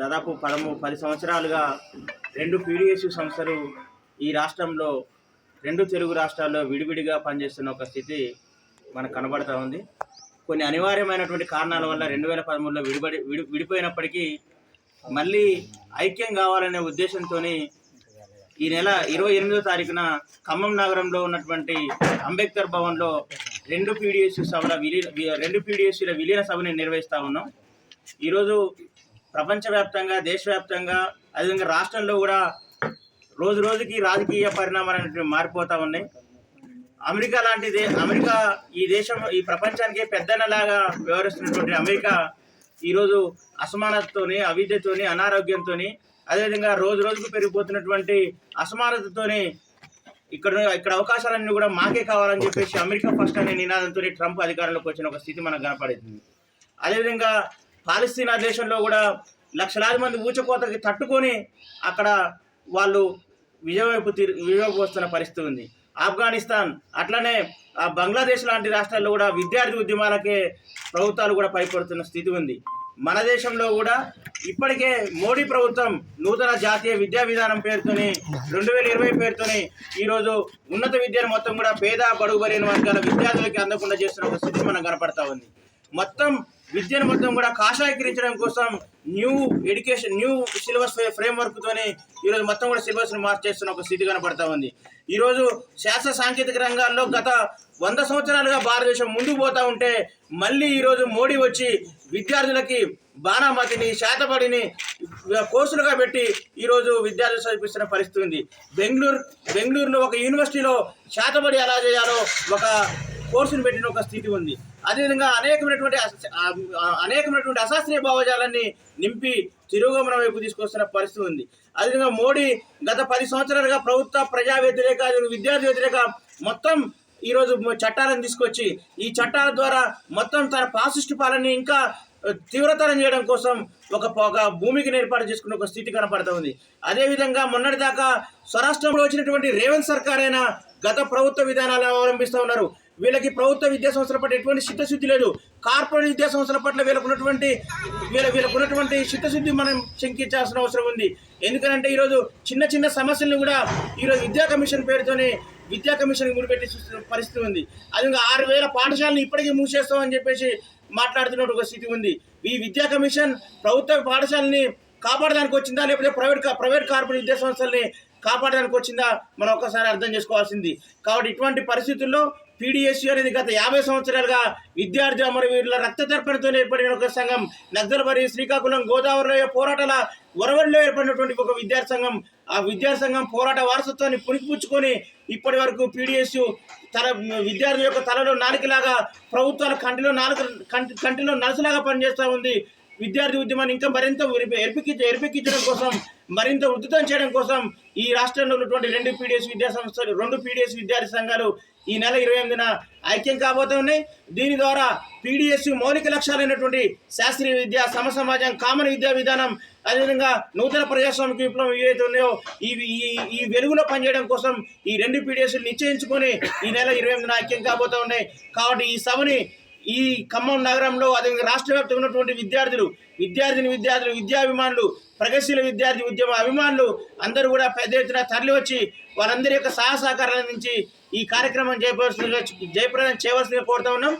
దాదాపు పదము పది సంవత్సరాలుగా రెండు పీడిఎస్ సంస్థలు ఈ రాష్ట్రంలో రెండు తెలుగు రాష్ట్రాల్లో విడివిడిగా పనిచేస్తున్న ఒక స్థితి మనకు కనబడతా ఉంది. కొన్ని అనివార్యమైనటువంటి కారణాల వల్ల రెండు వేల పదమూడులో విడిపడి విడి విడిపోయినప్పటికీ మళ్ళీ ఐక్యం కావాలనే ఉద్దేశంతో ఈ నెల ఇరవై ఎనిమిదో తారీఖున ఖమ్మం నగరంలో ఉన్నటువంటి అంబేద్కర్ భవన్లో రెండు పీడిఎస్ సభల విలీన రెండు పీడిఎస్ల విలీన సభని నిర్వహిస్తూ ఉన్నాం. ఈరోజు ప్రపంచవ్యాప్తంగా దేశవ్యాప్తంగా అదేవిధంగా రాష్ట్రంలో కూడా రోజు రోజుకి రాజకీయ పరిణామాలు అనేటివి మారిపోతూ ఉన్నాయి. అమెరికా లాంటి దే అమెరికా ఈ దేశం ఈ ప్రపంచానికి పెద్దనలాగా వ్యవహరిస్తున్నటువంటి అమెరికా ఈరోజు అసమానతతోని అవిద్యతోని అనారోగ్యంతోని అదేవిధంగా రోజు రోజుకు పెరిగిపోతున్నటువంటి అసమానతతోని ఇక్కడ ఇక్కడ అవకాశాలన్నీ కూడా మాకే కావాలని చెప్పేసి అమెరికా ఫస్ట్ అనే నినాదంతో ట్రంప్ అధికారంలోకి వచ్చిన ఒక స్థితి మనకు కనపడుతుంది అదేవిధంగా పాలస్తీనా దేశంలో కూడా లక్షలాది మంది ఊచకోతకి తట్టుకొని అక్కడ వాళ్ళు విజయం వైపు తిరి విజయం వస్తున్న పరిస్థితి ఉంది. ఆఫ్ఘనిస్తాన్ అట్లనే ఆ బంగ్లాదేశ్ లాంటి రాష్ట్రాల్లో కూడా విద్యార్థి ఉద్యమాలకే ప్రభుత్వాలు కూడా పైపడుతున్న స్థితి ఉంది. మన దేశంలో కూడా ఇప్పటికే మోడీ ప్రభుత్వం నూతన జాతీయ విద్యా విధానం పేరుతోని రెండు వేల ఇరవై పేరుతోని ఈరోజు ఉన్నత విద్యను మొత్తం కూడా పేద బడుగు బలైన వర్గాల విద్యార్థులకి అందకుండా చేస్తున్న ఒక స్థితి మనం కనపడతా ఉంది. మొత్తం విద్యను మొత్తం కూడా కాషాయకరించడం కోసం new education new syllabus framework ఈరోజు మొత్తం కూడా సిలబస్ను మార్చేస్తున్న ఒక స్థితి కనపడతా ఉంది. ఈరోజు శాస్త్ర సాంకేతిక రంగాల్లో గత వంద సంవత్సరాలుగా భారతదేశం ముందుకు పోతా ఉంటే మళ్ళీ ఈరోజు మోడీ వచ్చి విద్యార్థులకి బాణామతిని శాతపడిని కోర్సులుగా పెట్టి ఈరోజు విద్యార్థులు చదివిస్తున్న పరిస్థితి ఉంది. బెంగళూరు బెంగళూరులో ఒక యూనివర్సిటీలో శాతపడి ఎలా చేయాలో ఒక కోర్సును పెట్టిన ఒక స్థితి ఉంది. అదేవిధంగా అనేకమైనటువంటి అనేకమైనటువంటి అశాస్త్రీయ భావజాలాన్ని నింపి తిరోగమనం వైపు తీసుకొస్తున్న పరిస్థితి ఉంది. అదేవిధంగా మోడీ గత పది సంవత్సరాలుగా ప్రభుత్వ ప్రజా వ్యతిరేక విద్యార్థి వ్యతిరేక మొత్తం ఈరోజు చట్టాలను తీసుకొచ్చి ఈ చట్టాల ద్వారా మొత్తం తన పాసిస్ట్ పాలన ఇంకా తీవ్రతరం చేయడం కోసం ఒక ఒక భూమికి ఏర్పాటు చేసుకున్న ఒక స్థితి కనపడుతూ ఉంది. అదేవిధంగా మొన్నటిదాకా స్వరాష్ట్రంలో వచ్చినటువంటి రేవంత్ సర్కార్ అయినా గత ప్రభుత్వ విధానాలు అవలంబిస్తూ ఉన్నారు. వీళ్ళకి ప్రభుత్వ విద్యా సంస్థల పట్ల ఎటువంటి చిత్తశుద్ధి లేదు. కార్పొరేట్ విద్యా సంస్థల పట్ల వీళ్ళకు ఉన్నటువంటి వీళ్ళ వీళ్ళకు ఉన్నటువంటి చిత్తశుద్ధి మనం శంకించాల్సిన అవసరం ఉంది. ఎందుకంటే ఈరోజు చిన్న చిన్న సమస్యలను కూడా ఈరోజు విద్యా కమిషన్ పేరుతోనే విద్యా కమిషన్ ముడిపెట్టి పరిస్థితి ఉంది. అది ఆరు వేల పాఠశాలను ఇప్పటికీ మూసేస్తామని చెప్పేసి మాట్లాడుతున్న ఒక స్థితి ఉంది. ఈ విద్యా కమిషన్ ప్రభుత్వ పాఠశాలని కాపాడడానికి వచ్చిందా? లేకపోతే ప్రైవేట్ ప్రైవేట్ కార్పొరేట్ విద్యా సంస్థల్ని కాపాడడానికి వచ్చిందా మనం ఒక్కసారి అర్థం చేసుకోవాల్సింది. కాబట్టి ఇటువంటి పరిస్థితుల్లో పీడిఎస్యు అనేది గత యాభై సంవత్సరాలుగా విద్యార్థి అమరవీరుల రక్త తర్పణతో ఏర్పడిన ఒక సంఘం నగ్దలబరి శ్రీకాకుళం గోదావరిలో పోరాటాల వరవడిలో ఏర్పడినటువంటి ఒక విద్యార్థి సంఘం ఆ విద్యార్థి సంఘం పోరాట వారసత్వాన్ని పుణికిపుచ్చుకొని ఇప్పటి వరకు పీడిఎస్యు తల విద్యార్థి యొక్క తలలో నాలుకలాగా ప్రభుత్వాల కంటిలో నాలుక కంటి కంటిలో నలుసులాగా పనిచేస్తూ ఉంది. విద్యార్థి ఉద్యమాన్ని ఇంకా మరింత ఎరిపికి ఎరిపెక్కించడం కోసం మరింత ఉధృతం చేయడం కోసం ఈ రాష్ట్రంలో ఉన్నటువంటి రెండు పీడిఎస్ విద్యా సంస్థలు రెండు పీడిఎస్ విద్యార్థి సంఘాలు ఈ నెల ఇరవై ఎనిమిదిన ఐక్యం కాబోతూ ఉన్నాయి దీని ద్వారా పీడిఎస్ మౌలిక లక్ష్యాలైనటువంటి శాస్త్రీయ విద్య సమ సమాజం కామన్ విద్యా విధానం అదేవిధంగా నూతన ప్రజాస్వామిక విప్లవం ఏవైతే ఉన్నాయో ఈ ఈ వెలుగులో పనిచేయడం కోసం ఈ రెండు పీడిఎస్లు నిశ్చయించుకొని ఈ నెల ఇరవై ఎనిమిదిన ఐక్యం కాబోతా ఉన్నాయి. కాబట్టి ఈ సభని ఈ ఖమ్మం నగరంలో అదేవిధంగా రాష్ట్ర వ్యాప్తంగా ఉన్నటువంటి విద్యార్థులు విద్యార్థిని విద్యార్థులు విద్యాభిమానులు ప్రగతిశీల విద్యార్థి ఉద్యమ అభిమానులు అందరూ కూడా పెద్ద ఎత్తున తరలి వచ్చి వారందరి యొక్క సహాయ సహకారాల నుంచి ఈ కార్యక్రమం జయపరచ జయప్రదం చేయవలసిందిగా కోరుతా ఉన్నాం.